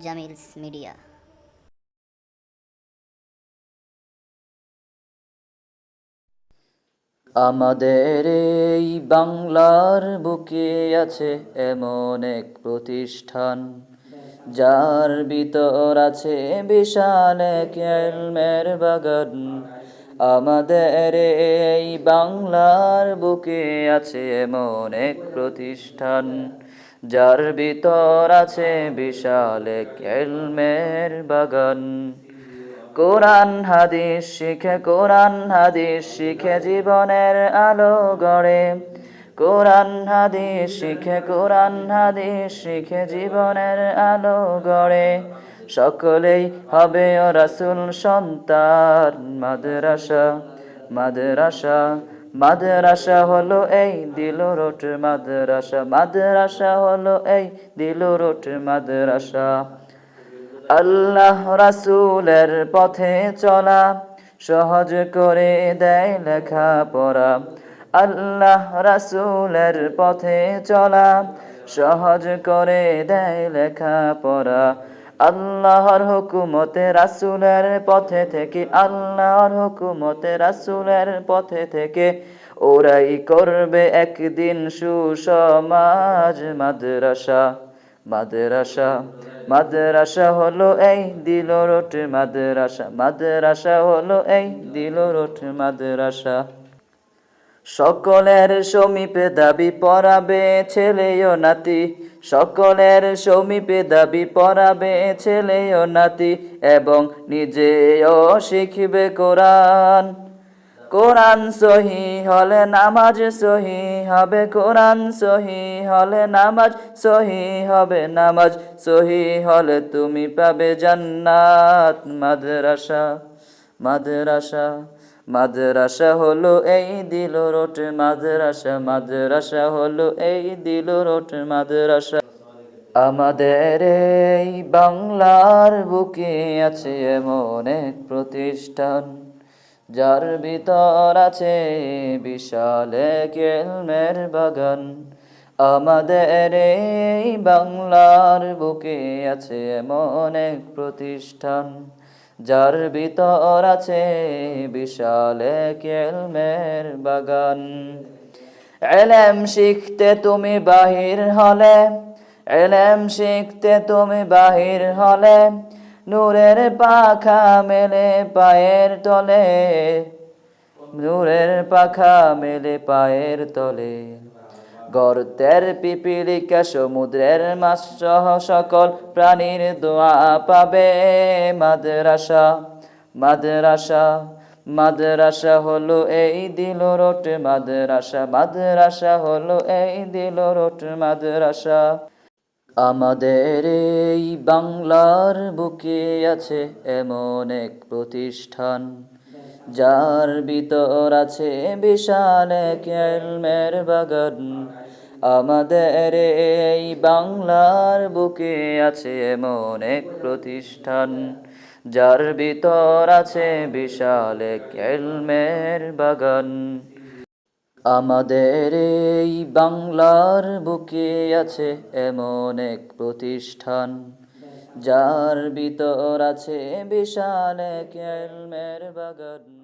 Jamil's media আমাদের এই বাংলার বুকে আছে এমন এক প্রতিষ্ঠান, যার ভিতর আছে বিশাল এক এলমের বাগান। আমাদের এই বাংলার বুকে আছে এমন এক প্রতিষ্ঠান যার ভিতর আছে বিশাল এক এলমের বাগান। কোরআন, হাদিস শিখে, কোরআন, হাদিস শিখে জীবনের আলো গড়ে। কোরআন, হাদিস শিখে, কোরআন, হাদিস শিখে জীবনের আলো গড়ে। সকলেই হবে ও রাসুল সন্তান, মাদ্রাসা মাদ্রাসা। মাদ্রাসা হলো এই, দিল রোট মাদ্রাসা। মাদ্রাসা হলো এই, দিল রোট মাদ্রাসা। আল্লাহ রাসূলের পথে চলা, সহজ করে দেয় লেখা পড়া আল্লাহ রাসূলের পথে চলা, সহজ করে দেয় লেখা পড়া আল্লাহর হুকুমতে, রাসূলের পথে থেকে, আল্লাহর হুকুমতে, রাসূলের পথে থেকে ওরাই করবে একদিন সুসমাজ। মাদ্রাসা মাদ্রাসা মাদ্রাসা হলো এই দিল রোট মাদ্রাসা মাদ্রাসা হলো এই দিল রোট মাদ্রাসা। সকলের সমীপে দাবি পড়াবে ছেলে ও নাতি। সকলের সমীপে দাবি পড়াবে ছেলে ও নাতি এবং নিজেও শিখবে কোরআন। কোরআন সহি হলে নামাজ সহি হবে, কোরআন সহি হলে নামাজ সহি হবে, নামাজ সহি হলে তুমি পাবে জান্নাত, মাদ্রাসা মাদ্রাসা। মাদ্রাসা হলো এই দিল রোট মাদ্রাসা মাদ্রাসা হলো এই দিল রোট মাদ্রাসা। আমাদের এই বাংলার বুকে আছে এমন এক প্রতিষ্ঠান, যার ভিতর আছে বিশাল কেলমের বাগান। আমাদের এই বাংলার বুকে আছে এমন এক প্রতিষ্ঠান যার ভিতর আছে বিশাল কেলমের বাগান। এলেম শিখতে তুমি বাহির হলে, এলেম শিখতে তুমি বাহির হলে, নূরের পাখা মেলে পায়ের তলে, নূরের পাখা মেলে পায়ের তলে। গর্তের পিপিলিকা সমুদ্রের মাছ সহ সকল প্রাণীর দোয়া পাবে মাদ্রাসা মাদ্রাসা মাদ্রাসা হলো এই দিল রোট মাদ্রাসা মাদ্রাসা হলো এই দিল রোট মাদ্রাসা। আমাদের এই বাংলার বুকে আছে এমন এক প্রতিষ্ঠান। যার ভিতর আছে বিশাল এক এলমের বাগান। আমাদের এই বাংলার বুকে আছে এমন এক প্রতিষ্ঠান, যার ভিতর আছে বিশাল এক এলমের বাগান। আমাদের এই বাংলার বুকে আছে এমন এক প্রতিষ্ঠান। যার ভিতর আছে বিশাল এক বাগান।